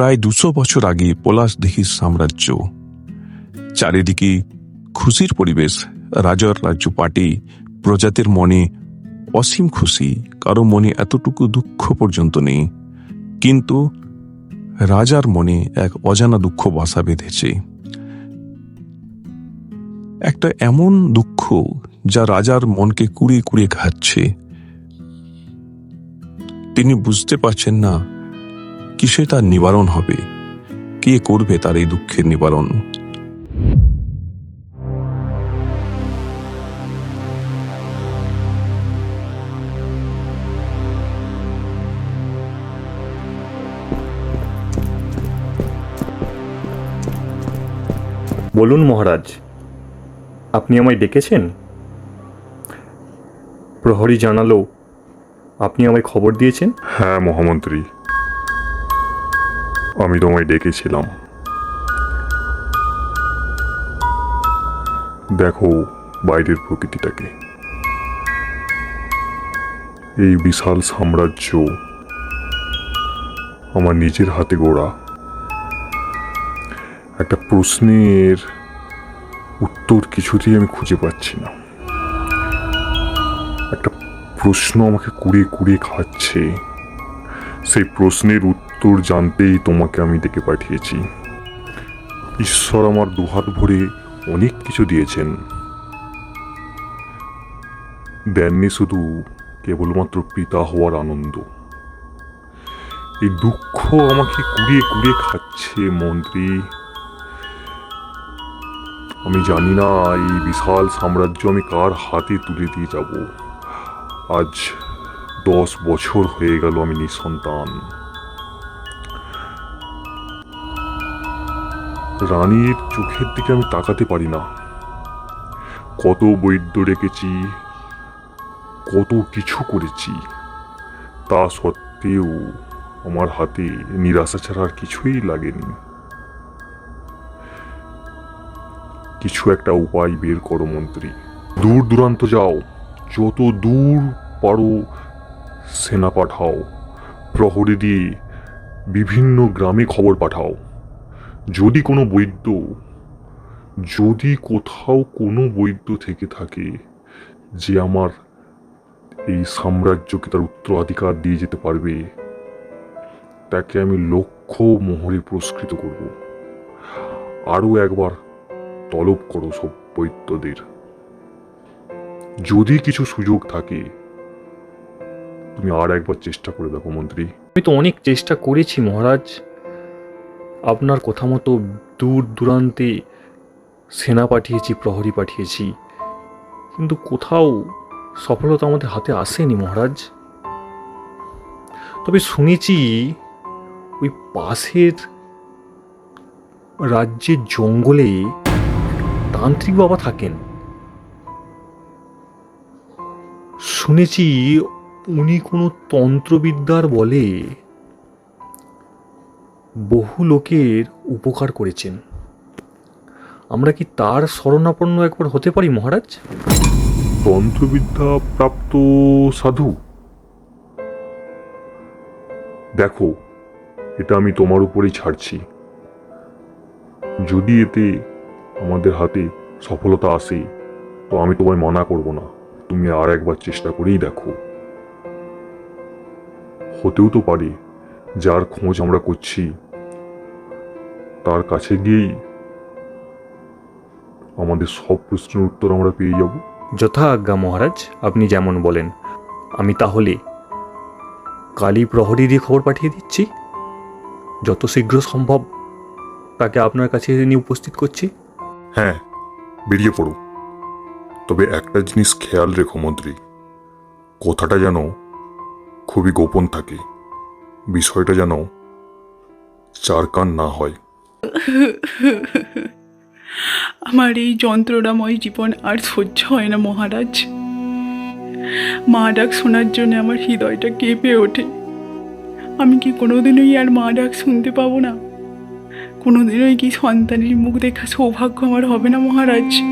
প্রায় দুশো বছর আগে পলাশদিঘির সাম্রাজ্য। চারিদিকে খুশির পরিবেশ, রাজার রাজ্য পার্টি প্রজাদের মনে অসীম খুশি, কারও মনে এতটুকু দুঃখ পর্যন্ত নেই। কিন্তু রাজার মনে এক অজানা দুঃখ বাসা বেঁধেছে। একটা এমন দুঃখ যা রাজার মনকে কুড়িয়ে কুড়িয়ে খাচ্ছে। তিনি বুঝতে পারছেন না কিসে তার নিবারণ হবে? কে করবে তার এই দুঃখের নিবারণ? বলুন মহারাজ আপনি আমায় ডেকেছেন? প্রহরী জানালো আপনি আমায় খবর দিয়েছেন? হ্যাঁ মহামন্ত্রী। আমি তোমায় ডেকেছিলাম। দেখো বাইরের প্রকৃতিটাকে। এই বিশাল সাম্রাজ্য আমার নিজের হাতে গোড়া। একটা প্রশ্নের উত্তর কিছুতেই আমি খুঁজে পাচ্ছি না। একটা প্রশ্ন আমাকে কুড়িয়ে কুড়িয়ে খাচ্ছে। সেই প্রশ্নের উত্তর জানতেই তোমাকে আমি ডেকে পাঠিয়েছি। ঈশ্বর আমার দুহাত ভরে অনেক কিছু দিয়েছেন। দেননি শুধু কেবলমাত্র পিতা হওয়ার আনন্দ। এই দুঃখ আমাকে কুড়িয়ে কুড়িয়ে খাচ্ছে, মন্ত্রী। আমি জানি না এই বিশাল সাম্রাজ্য আমি কার হাতে তুলে দিয়ে যাব। আজ দশ বছর হয়ে গেল আমি নিঃসন্তান। রানীর চোখের দিকে আমি তাকাতে পারি না। কত বৈদ্য রেখেছি, কত কিছু করেছি। তা সত্ত্বেও আমার হাতে নিরাশা ছাড়া আর কিছুই লাগেনি। কিছু একটা উপায় বের করো মন্ত্রী। দূর দূরান্ত যাও। যত দূর পারো সেনা পাঠাও। প্রহরী দিয়ে বিভিন্ন গ্রামে খবর পাঠাও। যদি কোনো বৈদ্য, যদি কোথাও কোনো বৈদ্য থেকে থাকে যে আমার এই সাম্রাজ্যকে তার উত্তরাধিকার দিয়ে যেতে পারবে, তাকে আমি লক্ষ মোহরে পুরস্কৃত করব। আরও একবার তলব করো সব বৈদ্যদের। যদি কিছু সুযোগ থাকে, তুমি আর একবার চেষ্টা করে দেখো মন্ত্রী। আমি তো অনেক চেষ্টা করেছি মহারাজ। আপনার কথা মতো দূর দূরান্তে সেনা পাঠিয়েছি, প্রহরী পাঠিয়েছি। কিন্তু কোথাও সফলতা আমাদের হাতে আসেনি মহারাজ। তবে শুনেছি ওই পাশের রাজ্যের জঙ্গলে তান্ত্রিক বাবা থাকেন। শুনেছি উনি কোনো তন্ত্রবিদ্যার বলে বহু লোকের উপকার করেছেন। আমরা কি তার শরণাপন্ন একবার হতে পারি, মহারাজ? তন্ত্রবিদ্যা প্রাপ্ত সাধু। দেখো, এটা আমি তোমার উপরেই ছাড়ছি। যদি এতে আমাদের হাতে সফলতা আসে, তো আমি তোমায় মানা করব না। তুমি আর একবার চেষ্টা করেই দেখো। হতেও তো পারে যার খোঁজ আমরা করছি তার কাছে গিয়েই আমাদের সব প্রশ্নের উত্তর আমরা পেয়ে যাব। যথা আজ্ঞা মহারাজ আপনি যেমন বলেন। আমি তাহলে কালী প্রহরী দিয়ে খবর পাঠিয়ে দিচ্ছি? যত শীঘ্র সম্ভব তাকে আপনার কাছে নিয়ে উপস্থিত করছি। হ্যাঁ বেরিয়ে পড়ো। তবে একটা জিনিস খেয়াল রেখো মন্ত্রী কথাটা যেন খুবই গোপন থাকে। বিষয়টা যেন চার কান না হয়। আমার এই যন্ত্রণাময় জীবন আর সহ্য হয় না মহারাজ। মা ডাক শোনার জন্য আমার হৃদয়টা কেঁপে ওঠে। আমি কি কোনোদিনই আর মা ডাক শুনতে পাবো না? কোনোদিনই কি সন্তানের মুখ দেখা সৌভাগ্য আমার হবে না মহারাজ?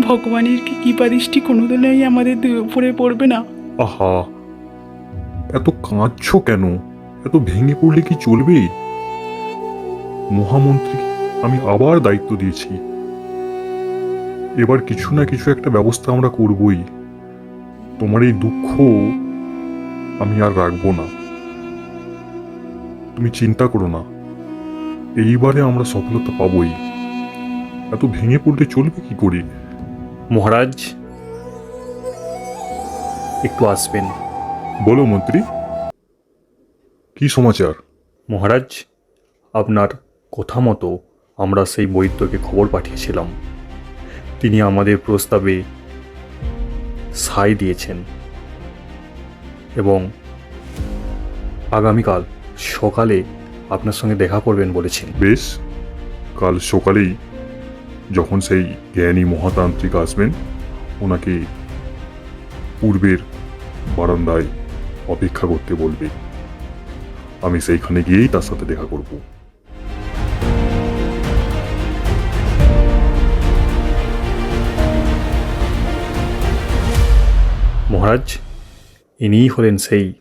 ভগবানের কি কৃপা দৃষ্টি কোনোদিনই আমাদের উপরে পড়বে না? আহা! এত কাঁদছো কেন? এত ভেঙে পড়লে কি চলবে? মহামন্ত্রী, আমি আবার দায়িত্ব দিয়েছি। এবার কিছু না কিছু একটা ব্যবস্থা আমরা করবই। তোমার এই দুঃখ আমি আর রাখব না। তুমি চিন্তা করো না। এইবারে আমরা সফলতা পাবই। এত ভেঙে পড়লে চলবে কি করে? মহারাজ, একটু আসবেন। বলো মন্ত্রী। কি সমাচার? মহারাজ আপনার কথা মতো আমরা সেই বৈদ্যকে খবর পাঠিয়েছিলাম। তিনি আমাদের প্রস্তাবে সাই দিয়েছেন এবং আগামীকাল সকালে আপনার সঙ্গে দেখা করবেন বলেছেন। বেশ কাল সকালেই যখন সেই জ্ঞানী মহাতান্ত্রিক আসবেন ওনাকে পূর্বের বারান্দায় অপেক্ষা করতে বলবে। আমি সেইখানে গিয়েই তার সাথে দেখা করব। মহারাজ ইনিই হলেন সেই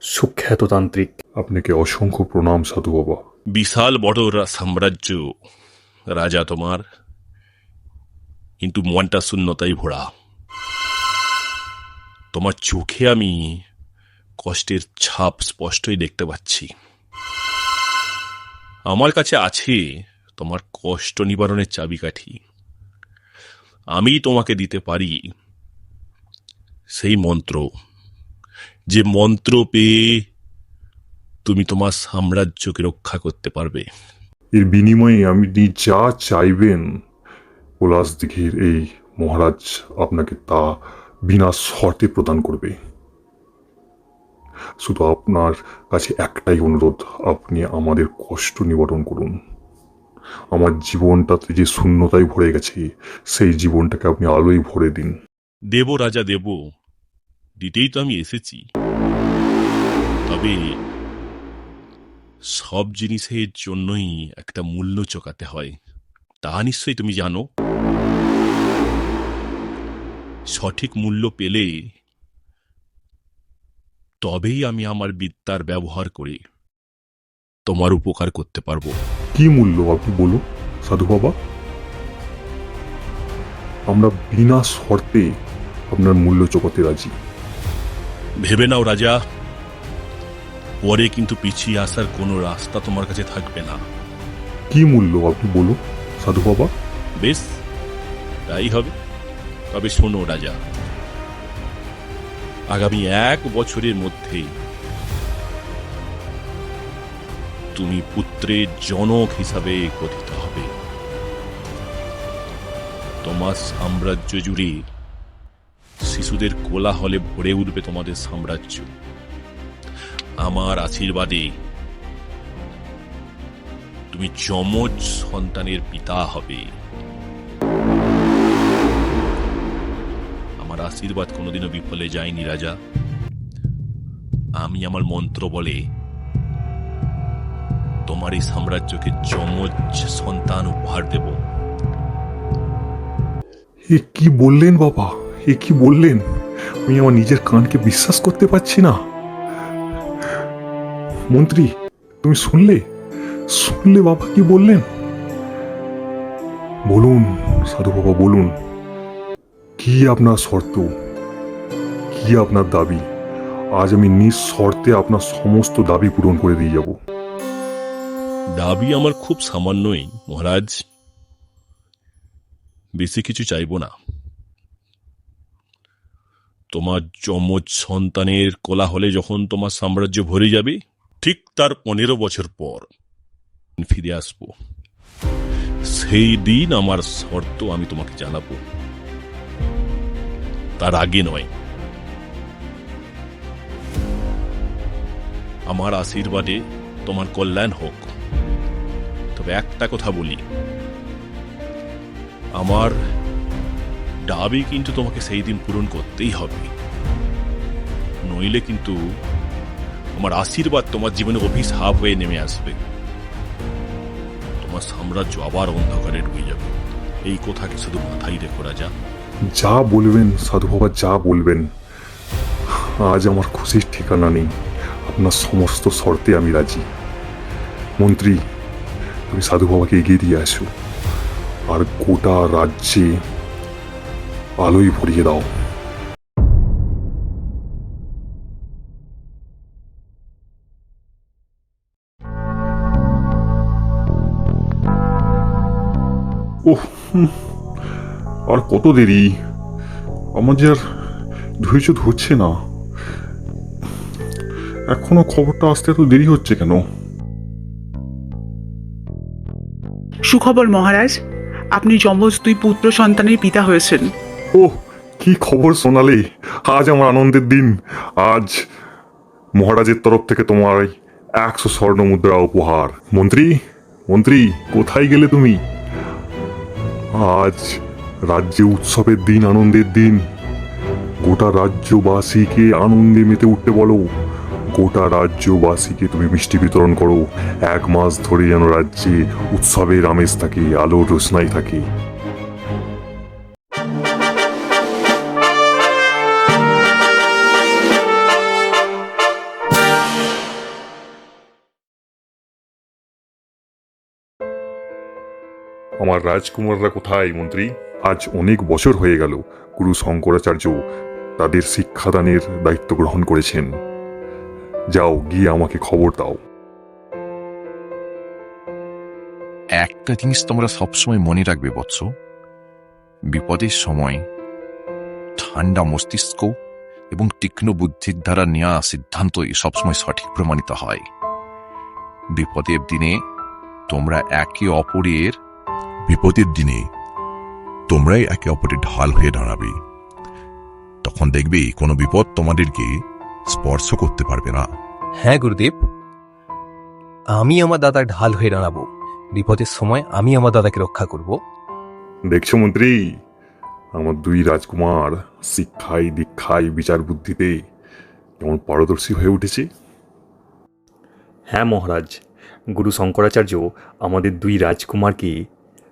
সুখ্যাত তান্ত্রিক। আপনাকে অসংখ্য প্রণাম সাধু বাবা। বিশাল বড় সাম্রাজ্য। রাজা তোমার। কিন্তু মনটা শূন্যতাই ভরা। তোমার চোখে আমি কষ্টের ছাপ স্পষ্টই দেখতে পাচ্ছি। আমার কাছে আছে তোমার কষ্ট নিবারণের চাবিকাঠি। আমি তোমাকে দিতে পারি সেই মন্ত্র। যে মন্ত্র পেয়ে তুমি তোমার সাম্রাজ্যকে রক্ষা করতে পারবে। এর বিনিময়ে আপনি যা চাইবেন পলাশ দিঘির এই মহারাজ আপনাকে তা বিনা শর্তে প্রদান করবে। শুধু আপনার কাছে একটাই অনুরোধ, আপনি আমাদের কষ্ট নিবারণ করুন। আমার জীবনটাতে যে শূন্যতায় ভরে গেছে, সেই জীবনটাকে আপনি আলোয় ভরে দিন। দেব রাজা, দেব। দিতেই তো আমি এসেছি। তবে সব জিনিসের জন্যই একটা মূল্য চোকাতে হয়। তা নিশ্চয়ই তুমি জানো। সঠিক মূল্য পেলে তবেই আমি আমার বিদ্যার ব্যবহার করে। তোমার উপকার করতে পারব। কি মূল্য আপনি বলুন সাধু বাবা? আমরা বিনা শর্তে আপনার মূল্য চোকাতে রাজি। ভেবে নাও রাজা পরে কিন্তু পিছিয়ে আসার কোনো রাস্তা তোমার কাছে থাকবে না। কি মূল্য আপনি বলুন সাধু বাবা? বেশ তাই হবে। তবে শোনো রাজা আগামী এক বছরের মধ্যে তুমি পুত্রের জনক হিসাবে কথিত হবে। তোমার সাম্রাজ্য জুড়ে শিশুদের কোলাহলে ভরে উঠবে তোমাদের সাম্রাজ্য। আমার আশীর্বাদে তুমি যমজ সন্তানের পিতা হবে। আমার আশীর্বাদ কোনোদিনও বিফলে যায়নি, রাজা। আমি আমার মন্ত্র বলে তোমার এই সাম্রাজ্যকে যমজ সন্তান উপহার দেব। এ কি বললেন বাবা? এ কি বললেন? আমি আমার নিজের কানকে বিশ্বাস করতে পারছি না। মন্ত্রী, তুমি শুনলে? শুনলে বাবা কি বললেন? বলুন, সাধু বাবা, বলুন। কি আপনার শর্ত? কি আপনার দাবি? আজ আমি নিঃশর্তে আপনার সমস্ত দাবি পূরণ করে দিয়ে যাব। দাবি আমার খুব সামান্যই, মহারাজ। বেশি কিছু চাইব না। তোমার যমজ সন্তানের কোলাহলে যখন তোমার সাম্রাজ্য ভরে যাবে, ঠিক তার পনেরো বছর পর ফিরে আসব। সেই দিন আমার শর্ত আমি তোমাকে জানাব। তার আগে নয়। আমার আশীর্বাদে তোমার কল্যাণ হোক। তবে একটা কথা বলি। আমার দাবি কিন্তু তোমাকে সেই দিন পূরণ করতেই হবে। নইলে কিন্তু আমার আশীর্বাদ তোমার জীবনে অভিশাপ হয়ে নেমে আসবে। তোমার সাম্রাজ্য আবার অন্ধকারে ডুবে যাবে। এই কথাকে শুধু মাথায় রেখো, রাজা। যা বলবেন সাধু বাবা যা বলবেন, আজ আমার খুশির ঠিকানা নেই। আপনার সমস্ত শর্তে আমি রাজি। মন্ত্রী, তুমি সাধু বাবাকে এগিয়ে দিয়ে আসো। আর গোটা রাজ্যে আলোয় ভরিয়ে দাও। ওহ আর কত দেরি? আমার যে আর ধৈর্য ধরছে না। এখনও খবরটা আসতে এত দেরি হচ্ছে কেন? সুখবর মহারাজ আপনি যমজ দুই পুত্র সন্তানের পিতা হয়েছেন। ওহ কি খবর শোনালে আজ আমার আনন্দের দিন। আজ মহারাজের তরফ থেকে তোমার একশো স্বর্ণ মুদ্রা উপহার। মন্ত্রী মন্ত্রী কোথায় গেলে তুমি? আজ রাজ্যে উৎসবের দিন আনন্দের দিন। গোটা রাজ্যবাসীকে আনন্দে মেতে উঠতে বলো। গোটা রাজ্যবাসীকে তুমি মিষ্টি বিতরণ করো। এক মাস ধরে যেন রাজ্যে উৎসবের আমেজ থাকে, আলোর রোশনাই থাকে। আমার রাজকুমাররা কোথায়, মন্ত্রী? আজ অনেক বছর হয়ে গেল গুরু শঙ্করাচার্য তাদের শিক্ষাদানের দায়িত্ব গ্রহণ করেছেন। যাও গিয়ে আমাকে খবর দাও। একটা জিনিস তোমরা সবসময় মনে রাখবে বৎস। বিপদের সময় ঠান্ডা মস্তিষ্ক এবং তীক্ষ্ণ বুদ্ধির দ্বারা নেওয়া সিদ্ধান্তই সবসময় সঠিক প্রমাণিত হয়। বিপদের দিনে তোমরা একে অপরের বিপদের দিনে তোমরাই একে অপরের ঢাল হয়ে দাঁড়াবে। তখন দেখবে কোনো বিপদ তোমাদেরকে স্পর্শ করতে পারবে না। হ্যাঁ গুরুদেব। আমি আমার দাদার ঢাল হয়ে দাঁড়াবো। বিপদের সময় আমি আমার দাদাকে রক্ষা করব। দেখছ মন্ত্রী আমার দুই রাজকুমার শিক্ষায় দীক্ষায় বিচার বুদ্ধিতে কেমন পারদর্শী হয়ে উঠেছে। হ্যাঁ মহারাজ গুরু শঙ্করাচার্য আমাদের দুই রাজকুমারকে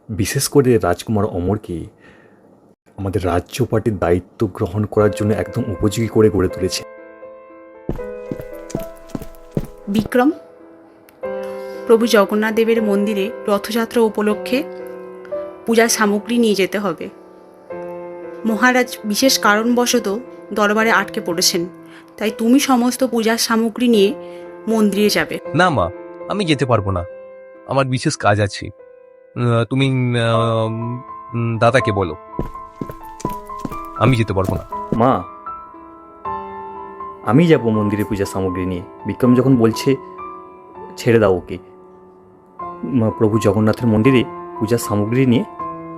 বিশেষ করে রাজকুমার অমরকে আমাদের রাজ্য পার্টির দায়িত্ব গ্রহণ করার জন্য একদম উপযোগী করে গড়ে তুলেছে। বিক্রম প্রভু জগন্নাথ দেবের মন্দিরে রথযাত্রা উপলক্ষে পূজার সামগ্রী নিয়ে যেতে হবে। মহারাজ বিশেষ কারণবশত দরবারে আটকে পড়েছেন তাই তুমি সমস্ত পূজার সামগ্রী নিয়ে মন্দিরে যাবে। না মা আমি যেতে পারব না। আমার বিশেষ কাজ আছে। তুমি দাদাকে বলো। আমি যেতে পারব না। মা আমি যাব মন্দিরে পূজার সামগ্রী নিয়ে। বিক্রম যখন বলছে ছেড়ে দাও ওকে। মা, প্রভু জগন্নাথের মন্দিরে পূজার সামগ্রী নিয়ে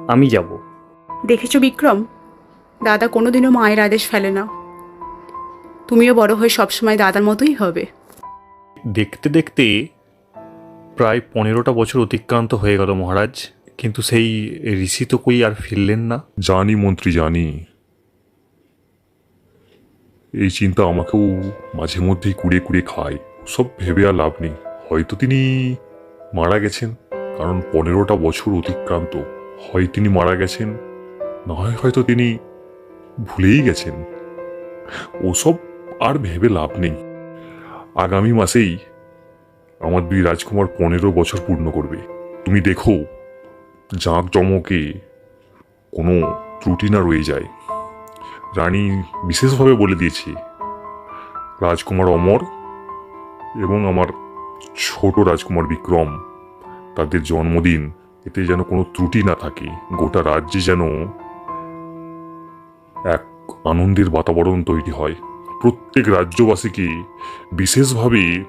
আমি যাব। দেখেছ বিক্রম? দাদা কোনোদিনও মায়ের আদেশ ফেলে না। তুমিও বড় হয়ে সবসময় দাদার মতোই হবে। দেখতে দেখতে প্রায় পনেরোটা বছর অতিক্রান্ত হয়ে গেল মহারাজ, কিন্তু সেই ঋষি তো কই আর ফিরলেন না? জানি মন্ত্রী, জানি। এই চিন্তা আমাকেও মাঝে মধ্যেই কুড়িয়ে কুড়িয়ে খায়। সব ভেবে আর লাভ নেই। হয়তো তিনি মারা গেছেন, কারণ পনেরোটা বছর অতিক্রান্ত। হয় তিনি মারা গেছেন, না হয় হয়তো তিনি ভুলেই গেছেন। ওসব আর ভেবে লাভ নেই। আগামী মাসেই আমার দুই রাজকুমার পনেরো বছর পূর্ণ করবে। তুমি দেখো, জাঁক জমকে কোনো ত্রুটি না রয়ে যায়। রানী বিশেষভাবে বলে দিয়েছে, রাজকুমার অমর এবং আমার ছোট রাজকুমার বিক্রম, তাদের জন্মদিন, এতে যেন কোনো ত্রুটি না থাকে। গোটা রাজ্যে যেন এক আনন্দের বাতাবরণ তৈরি হয়। প্রত্যেক রাজ্যবাসীকে বিশেষভাবে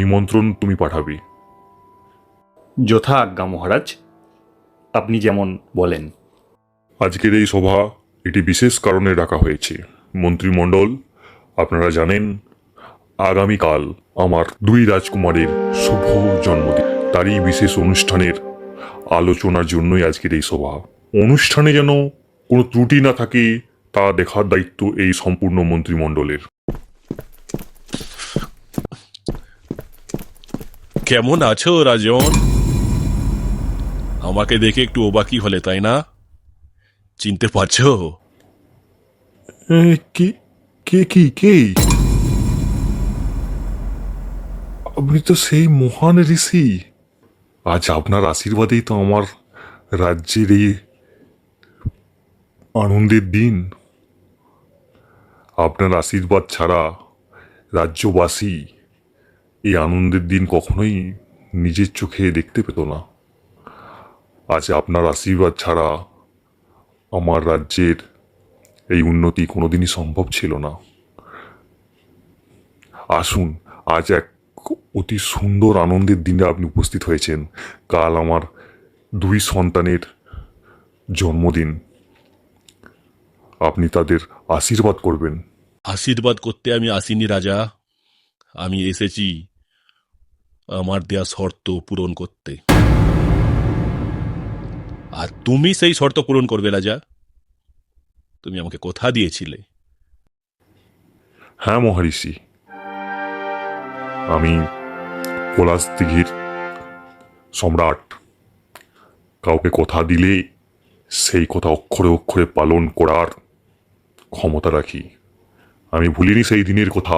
নিমন্ত্রণ তুমি পাঠাবে। যথা আজ্ঞা মহারাজ আপনি যেমন বলেন। আজকের এই সভা এটি বিশেষ কারণে ডাকা হয়েছে। মন্ত্রিমণ্ডল আপনারা জানেন আগামীকাল আমার দুই রাজকুমারের শুভ জন্মদিন। তারই বিশেষ অনুষ্ঠানের আলোচনার জন্যই আজকের এই সভা। অনুষ্ঠানে যেন কোনো ত্রুটি না থাকে তা দেখার দায়িত্ব এই সম্পূর্ণ মন্ত্রিমণ্ডলের। কেমন আছো, রাজন? আমাকে দেখে একটু ওবাকি হলে, তাই না? চিনতে পারছ? কে কে, কি, কে? আপনি তো সেই মহান ঋষি। আজ আপনার আশীর্বাদেই তো আমার রাজ্যের এই আনন্দের দিন। আপনার আশীর্বাদ ছাড়া রাজ্যবাসী এই আনন্দের দিন কখনোই নিজের চোখে দেখতে পেত না। আজ আপনার আশীর্বাদ ছাড়া আমার রাজ্যের এই উন্নতি কোনোদিনই সম্ভব ছিল না। আসুন, আজ এক অতি সুন্দর আনন্দের দিনে আপনি উপস্থিত হয়েছেন। কাল আমার দুই সন্তানের জন্মদিন। আপনি তাদের আশীর্বাদ করবেন। আশীর্বাদ করতে আমি আসিনি রাজা। আমি এসেছি। আমার দেয়া শর্ত পূরণ করতে। আর তুমি সেই শর্ত পূরণ করবে, রাজা। তুমি আমাকে কথা দিয়েছিলে। হ্যাঁ মহারিষি। আমি পলাশ দিঘির সম্রাট। কাউকে কথা দিলে সেই কথা অক্ষরে অক্ষরে পালন করার ক্ষমতা রাখি। আমি ভুলিনি সেই দিনের কথা।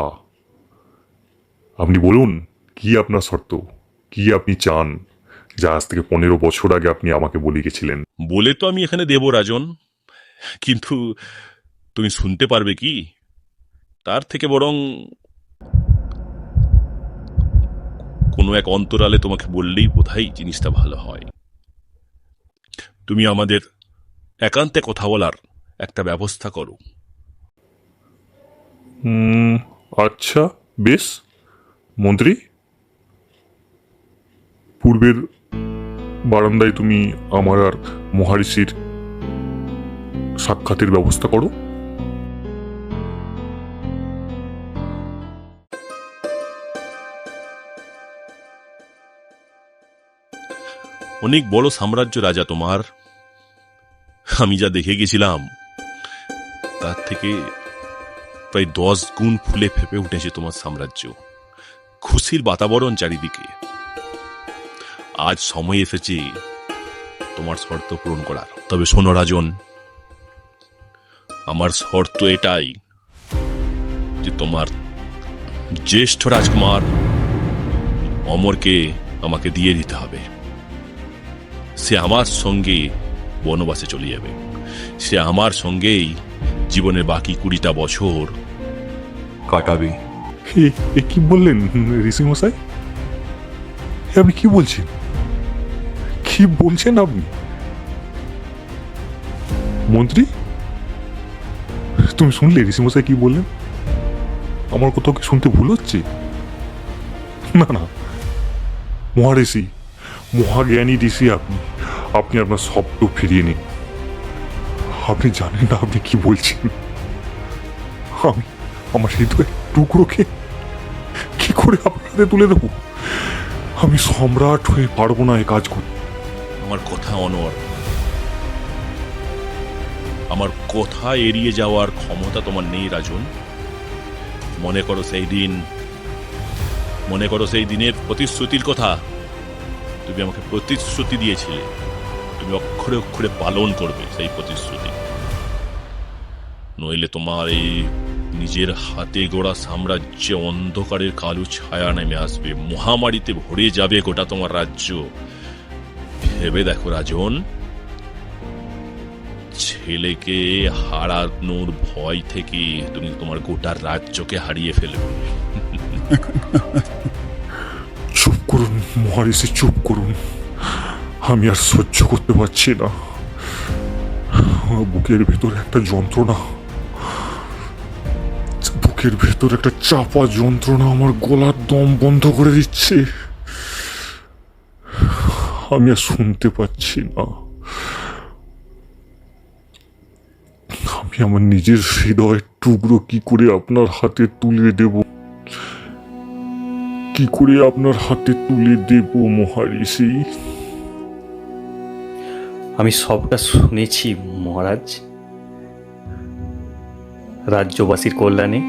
আপনি বলুন কি আপনার শর্ত? কি আপনি চান? যা আজ থেকে পনেরো বছর আগে আপনি আমাকে বলে গেছিলেন। বলে তো আমি এখানে দেব রাজন। কিন্তু তুমি শুনতে পারবে কি? তার থেকে বরং কোনো এক অন্তরালে তোমাকে বললেই বোধহয় জিনিসটা ভালো হয়। তুমি আমাদের একান্তে কথা বলার একটা ব্যবস্থা করো। আচ্ছা বেশ। মন্ত্রী? পূর্বের বারান্দায় তুমি আমার আর মহারিষির সাক্ষাতের ব্যবস্থা করো। অনেক বড় সাম্রাজ্য রাজা তোমার। আমি যা দেখে গেছিলাম, তার থেকে প্রায় দশ গুণ ফুলে ফেপে উঠেছে তোমার সাম্রাজ্য। খুশির বাতাবরণ চারিদিকে। আজ সময় এসেছে তোমার শর্ত পূরণ করার। তবে শোনো রাজন, আমার শর্ত এটাই যে তোমার জ্যেষ্ঠ রাজকুমার অমরকে আমাকে দিয়ে দিতে হবে। সে আমার সঙ্গে বনবাসে চলে যাবে। সে আমার সঙ্গেই জীবনের বাকি কুড়িটা বছর কাটাবে। কি বললেন ঋষি মশাই আপনি কি বলছেন? কি বলছেন আপনি? মন্ত্রী? তুমি শুনলে ঋষি মশাই কি বললেন? আমার কোথাও কি শুনতে ভুল হচ্ছে? না না। মহাঋষি, মহাজ্ঞানী ঋষি আপনি আপনি আপনার শব্দ ফিরিয়ে নিন। আপনি জানেন না আপনি কি বলছেন? আমি আমার হৃদয় টুকরোকে কি করে আপনার হাতে তুলে দেবো? আমি সম্রাট হয়ে পারব না এ কাজ করতে। আমার কথা অনর আমার কথা এড়িয়ে যাওয়ার ক্ষমতা তোমার নেই, রাজন। মনে করো সেই দিন, মনে করো সেই দিনের প্রতিশ্রুতির কথা। তুমি আমাকে প্রতিশ্রুতি দিয়েছিলে। তুমি অক্ষরে অক্ষরে পালন করবে সেই প্রতিশ্রুতি। নইলে তোমার এই নিজের হাতে গোড়া সাম্রাজ্যে অন্ধকারের কালো ছায়া নেমে আসবে। মহামারীতে ভরে যাবে গোটা তোমার রাজ্য। ভেবে দেখো, রাজন। ছেলেকে হারানোর ভয় থেকে তুমি তোমার গোটা রাজ্যকে হারিয়ে ফেলবে। চুপ করুন মহারিষি চুপ করুন। আমি আর সহ্য করতে পারছি না। বুকের ভেতর একটা যন্ত্রণা। বুকের ভেতর একটা চাপা যন্ত্রণা আমার গলার দম বন্ধ করে দিচ্ছে। আমি আর শুনতে পাচ্ছি না। আমি আমার নিজের হৃদয়ের টুকরো কি করে আপনার হাতে তুলে দেব? কি করে আপনার হাতে তুলে দেব মহারিষি আমি সবটা শুনেছি মহারাজ। রাজ্যবাসীর কল্যাণে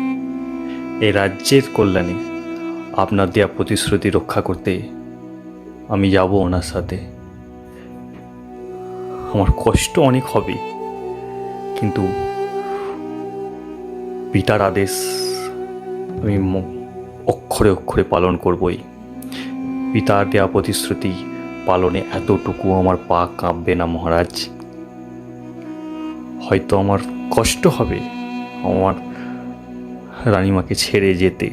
এই রাজ্যের কল্যাণে আপনার দেয়া প্রতিশ্রুতি রক্ষা করতে আমি যাব ওনার সাথে। আমার কষ্ট অনেক হবে, কিন্তু পিতার আদেশ আমি অক্ষরে অক্ষরে পালন করবই। পিতার দেয়া প্রতিশ্রুতি পালনে এতটুকু আমার পা কাঁপবে না মহারাজ। হয়তো আমার কষ্ট হবে আমার রানীমাকে ছেড়ে যেতে,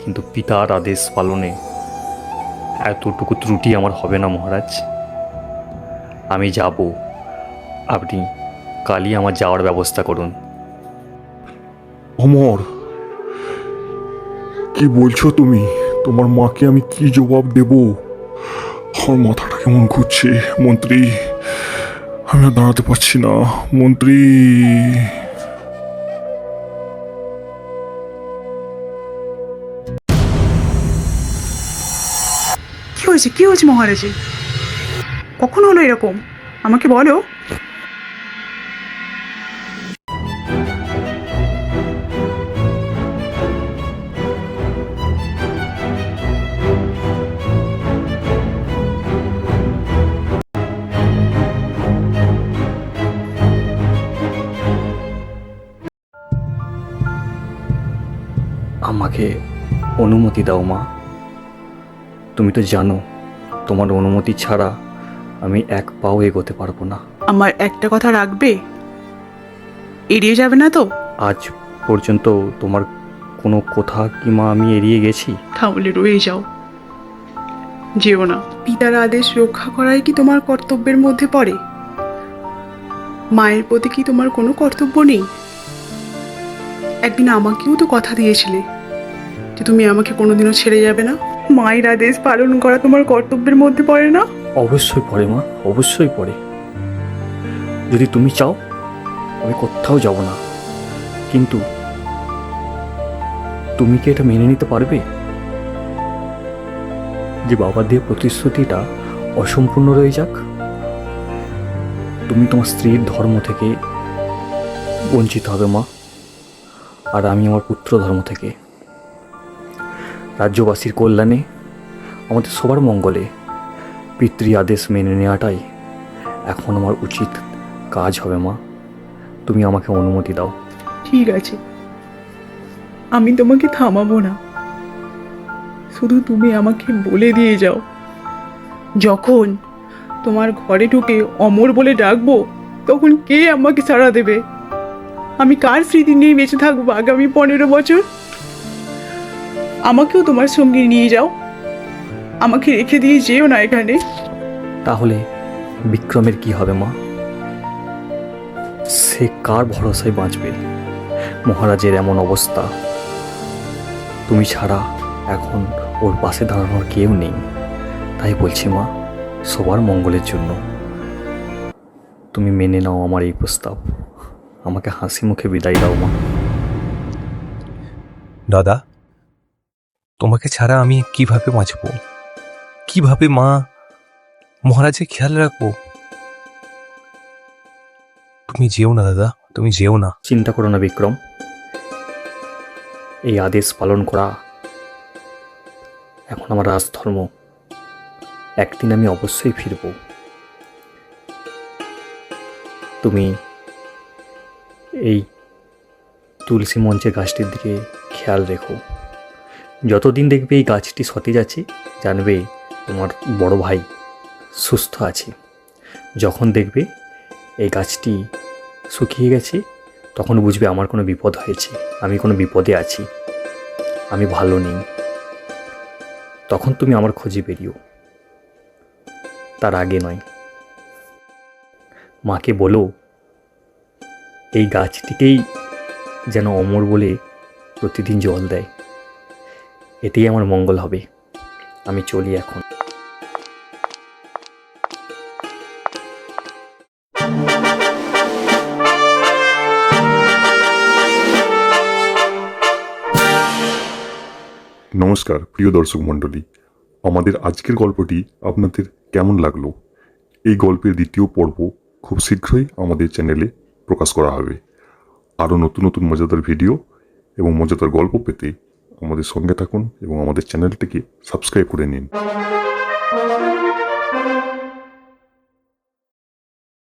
কিন্তু পিতার আদেশ পালনে এতটুকু ত্রুটি আমার হবে না, মহারাজ। আমি যাব। আপনি কালই আমার যাওয়ার ব্যবস্থা করুন। অমর, কি বলছো তুমি? তোমার মাকে আমি কি জবাব দেব? আমার মাথাটা কেমন ঘুরছে, মন্ত্রী। আমি দাঁড়াতে পারছি না, মন্ত্রী। হয়েছে? কি হয়েছে মহারাজের? কখন হলো এরকম? আমাকে বলো। আমাকে অনুমতি দাও মা। তুমি তো জানো তোমার অনুমতি ছাড়া আমি এক পাও এগোতে পারব না। আমার একটা কথা রাখবে? এড়িয়ে যাবে না তো? আজ পর্যন্ত তোমার কোনো কথা কি মা আমি এড়িয়ে গেছি? তাহলে রয়ে যাও। যেও না। পিতার আদেশ রক্ষা করাই কি তোমার কর্তব্যের মধ্যে পড়ে? মায়ের প্রতি কি তোমার কোনো কর্তব্য নেই? একদিন আমাকেও তো কথা দিয়েছিলে যে তুমি আমাকে কোনোদিনও ছেড়ে যাবে না। মায়ের আদেশ পালন করা তোমার কর্তব্যের মধ্যে পড়ে না? অবশ্যই পড়ে, মা, অবশ্যই পড়ে। যদি তুমি চাও, আমি কোথাও যাব না। কিন্তু তুমি কি এটা মেনে নিতে পারবে? যে বাবা দিয়ে প্রতিশ্রুতিটা অসম্পূর্ণ রয়ে যাক, তুমি তোমার স্ত্রীর ধর্ম থেকে বঞ্চিত হবে, মা। আর আমি আমার পুত্র ধর্ম থেকে রাজ্যবাসীর কল্যাণে, আমাদের সবার মঙ্গলে পিতৃ আদেশ মেনে নেওয়াটাই এখন আমার উচিত কাজ হবে, মা। তুমি আমাকে অনুমতি দাও। ঠিক আছে। আমি তোমাকে থামাবো না। শুধু তুমি আমাকে বলে দিয়ে যাও। যখন তোমার ঘরে ঢুকে অমর বলে ডাকবো, তখন কে আমাকে সাড়া দেবে? আমি কার স্মৃতি নিয়ে বেঁচে থাকব আগামী পনেরো বছর? আমাকেও তোমার সঙ্গে নিয়ে যাও। আমাকে রেখে দিয়ে যেও না এখানে। তাহলে বিক্রমের কি হবে মা? সে কার ভরসায় বাঁচবে? মহারাজের এমন অবস্থা। তুমি ছাড়া এখন ওর পাশে দাঁড়ানোর কেউ নেই। তাই বলছি মা সবার মঙ্গলের জন্য। তুমি মেনে নাও আমার এই প্রস্তাব। আমাকে হাসি মুখে বিদায় দাও মা। দাদা তোমাকে ছাড়া আমি কীভাবে বাঁচব? কীভাবে মা মহারাজের খেয়াল রাখব? তুমি যেও না, দাদা, তুমি যেও না। চিন্তা করো না, বিক্রম। এই আদেশ পালন করা এখন আমার রাজধর্ম। একদিন আমি অবশ্যই ফিরব। তুমি এই তুলসী মঞ্চের গাছটির দিকে খেয়াল রেখো। যতদিন দেখবে এই গাছটি সতেজ আছে, জানবে তোমার বড় ভাই সুস্থ আছে। যখন দেখবে এই গাছটি শুকিয়ে গেছে, তখন বুঝবে আমার কোনো বিপদ হয়েছে, আমি কোনো বিপদে আছি, আমি ভালো নেই। তখন তুমি আমার খোঁজে বেরিও। তার আগে নয়। মাকে বলো, এই গাছটিকেই যেন অমর বলে প্রতিদিন জল দেয়। এতেই আমার মঙ্গল হবে। আমি চলি এখন। নমস্কার, প্রিয় দর্শক মণ্ডলী। আমাদের আজকের গল্পটি আপনাদের কেমন লাগল? এই গল্পের দ্বিতীয় পর্ব খুব শীঘ্রই আমাদের চ্যানেলে প্রকাশ করা হবে। আরও নতুন নতুন মজাদার ভিডিও এবং মজাদার গল্প পেতে আমাদের সঙ্গে থাকুন এবং আমাদের চ্যানেলটিকে সাবস্ক্রাইব করে নিন।